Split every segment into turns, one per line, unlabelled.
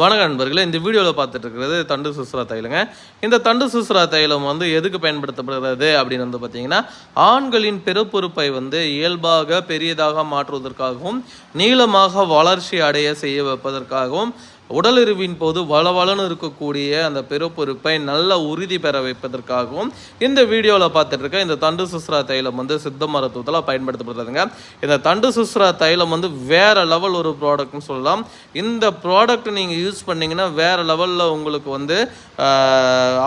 வணக்க நண்பர்களே இந்த வீடியோவில் பார்த்துட்டு இருக்கிறது தண்டு சுசுரா தைலங்க. இந்த தண்டு சுசுரா தைலம் வந்து எதுக்கு பயன்படுத்தப்படுகிறது அப்படின்னு வந்து பார்த்தீங்கன்னா ஆண்களின் பிறப்புறுப்பை வந்து இயல்பாக பெரியதாக மாற்றுவதற்காகவும் நீளமாக வளர்ச்சி அடைய செய்ய வைப்பதற்காகவும் உடலிருவின் போது வளவளன்னு இருக்கக்கூடிய அந்த பெருப்பொறுப்பை நல்ல உறுதி பெற வைப்பதற்காகவும் இந்த வீடியோவில் பார்த்துட்டு இருக்க இந்த தண்டு சுஸ்ரா தைலம் வந்து சித்த மருத்துவத்தில் பயன்படுத்தப்படுறதுங்க இந்த தண்டு சுஸ்ரா தைலம் வந்து வேற லெவல் ஒரு ப்ராடக்ட்னு சொல்லலாம். இந்த ப்ராடக்ட் நீங்கள் யூஸ் பண்ணிங்கன்னா வேற லெவலில் உங்களுக்கு வந்து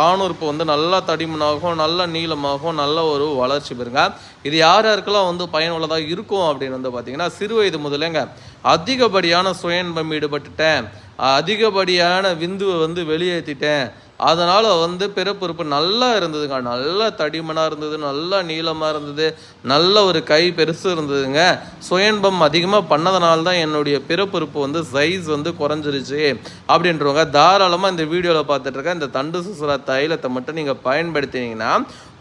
ஆணுறுப்பு வந்து நல்லா தடிமனாகவும் நல்ல நீளமாகவும் நல்ல ஒரு வளர்ச்சி பெறுங்க. இது யார் யாருக்கெல்லாம் வந்து பயனுள்ளதாக இருக்கும் அப்படின்னு வந்து பார்த்தீங்கன்னா சிறு வயது முதலேங்க அதிகப்படியான சுயன்பம் ஈடுபட்டுட்டேன். அதிகப்படியான விந்துவை வந்து வெளியேற்றிட்டேன் அதனால் வந்து பிறப்புறுப்பு நல்லா இருந்ததுங்க. நல்லா தடிமனாக இருந்தது நல்லா நீளமாக இருந்தது நல்ல ஒரு கை பெருசு இருந்ததுங்க. சுயன்பம் அதிகமாக பண்ணதுனால தான் என்னுடைய பிறப்புறுப்பு வந்து சைஸ் வந்து குறைஞ்சிருச்சு அப்படின்றவங்க தாராளமாக இந்த வீடியோவில் பார்த்துட்ருக்க இந்த தண்டு சுசுரா தைலத்தை மட்டும் நீங்கள் பயன்படுத்தினீங்கன்னா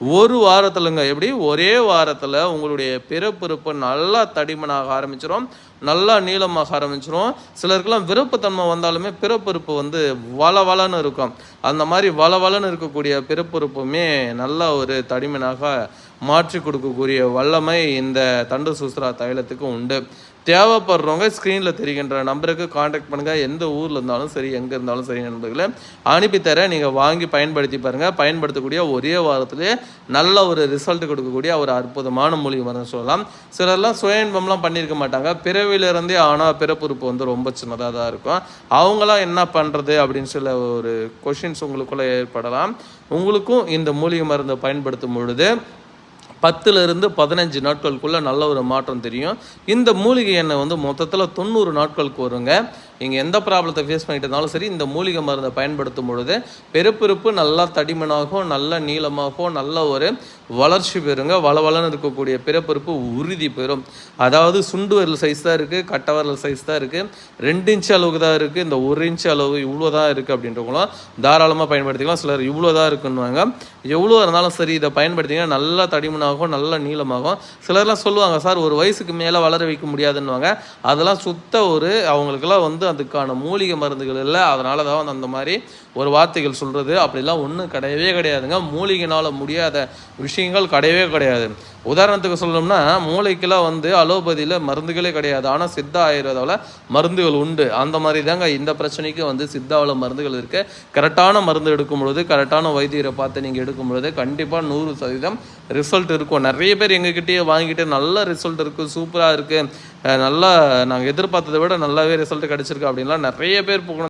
ஒரு வாரத்துலங்க எப்படி? ஒரே வாரத்தில் உங்களுடைய பிறப்புறுப்பு நல்லா தடிமனாக ஆரம்பிச்சிடும் நல்லா நீளமாக ஆரம்பிச்சிரும். சிலருக்கெல்லாம் விருப்பத்தன்மை வந்தாலுமே பிறப்புறுப்பு வந்து வள வளன்னு இருக்கும். அந்த மாதிரி வள வளன்னு இருக்கக்கூடிய பிறப்புறுப்புமே நல்ல ஒரு தடிமனாக மாற்றி கொடுக்கக்கூடிய வல்லமை இந்த தண்டு சூஸ்ரா தைலத்துக்கு உண்டு. தேவைப்படுறவங்க ஸ்க்ரீனில் தெரிகின்ற நம்பருக்கு காண்டாக்ட் பண்ணுங்கள் எந்த ஊரில் இருந்தாலும் சரி எங்கே இருந்தாலும் சரி நண்பர்களே அனுப்பித்தரேன் நீங்கள் வாங்கி பயன்படுத்தி பாருங்கள் பயன்படுத்தக்கூடிய ஒரே வாரத்திலே நல்ல ஒரு ரிசல்ட் கொடுக்கக்கூடிய ஒரு அற்புதமான மூலிகை மருந்து சொல்லலாம். சிலர்லாம் சுய இன்பம்லாம் பண்ணியிருக்க மாட்டாங்க. பிறவிலிருந்தே ஆனால் பிறப்புறுப்பு வந்து ரொம்ப சின்னதாக தான் இருக்கும். அவங்களாம் என்ன பண்ணுறது அப்படின்னு சில ஒரு கொஷின்ஸ் உங்களுக்குள்ளே ஏற்படலாம். உங்களுக்கும் இந்த மூலிகை மருந்தை பயன்படுத்தும் பொழுது பத்துலேருந்து பதினஞ்சு நாட்களுக்குள்ளே நல்ல ஒரு மாற்றம் தெரியும். இந்த மூலிகை எண்ணெய் வந்து மொத்தத்தில் தொண்ணூறு நாட்களுக்கு வருங்க. நீங்கள் எந்த ப்ராப்ளத்தை ஃபேஸ் பண்ணிட்டு இருந்தாலும் சரி இந்த மூலிகை மருந்தை பயன்படுத்தும் பொழுது பெருப்பிருப்பு நல்லா தடிமனாகவும் நல்ல நீளமாகவும் நல்ல ஒரு வளர்ச்சி பெறுங்க. வளவளன்னு இருக்கக்கூடிய பிறப்பிருப்பு உறுதி பெறும். அதாவது சுண்டு வரல் சைஸ் தான் இருக்குது கட்ட வரல் சைஸ் தான் இருக்குது ரெண்டு இன்ச் அளவுக்கு தான் இருக்குது இந்த ஒரு இன்ச் அளவு இவ்வளோ தான் இருக்குது அப்படின்றவங்களும் தாராளமாக பயன்படுத்திக்கலாம். சிலர் இவ்வளோ தான் இருக்குன்னுவாங்க. எவ்வளோ இருந்தாலும் சரி இதை பயன்படுத்திங்கன்னா நல்லா தடிமனாகும் நல்ல நீளமாகும் சிலர்லாம் சொல்லுவாங்க சார் ஒரு வயசுக்கு மேலே வளர வைக்க முடியாதுன்னுவாங்க. அதெல்லாம் சுத்த ஒரு அவங்களுக்கெல்லாம் வந்து அதுக்கான மூலிகை மருந்துகள் இல்லை. அதனால தான் வந்து அந்த மாதிரி ஒரு வார்த்தைகள் சொல்கிறது அப்படிலாம் ஒன்றும் கிடையவே கிடையாதுங்க. மூலிகைனால் முடியாத விஷயங்கள் கிடையவே கிடையாது. உதாரணத்துக்கு சொல்லணும்னா மூளைக்கெல்லாம் வந்து அலோபதியில் மருந்துகளே கிடையாது. ஆனால் சித்தா ஆயுர்வேதாவில் மருந்துகள் உண்டு. அந்த மாதிரி தாங்க இந்த பிரச்சனைக்கு வந்து சித்தாவில் மருந்துகள் இருக்குது கரெக்டான மருந்து எடுக்கும் பொழுது கரெக்டான வைத்தியரை பார்த்து நீங்கள் எடுக்கும் பொழுது கண்டிப்பாக நூறு சதவீதம் ரிசல்ட் இருக்கும். நிறைய பேர் எங்ககிட்டயே வாங்கிட்டு நல்ல ரிசல்ட் இருக்குது சூப்பராக இருக்குது நல்லா நாங்கள் எதிர்பார்த்ததை விட நல்லாவே ரிசல்ட் கிடச்சிருக்கு. அப்படின்லாம் நிறைய பேர் போகணும்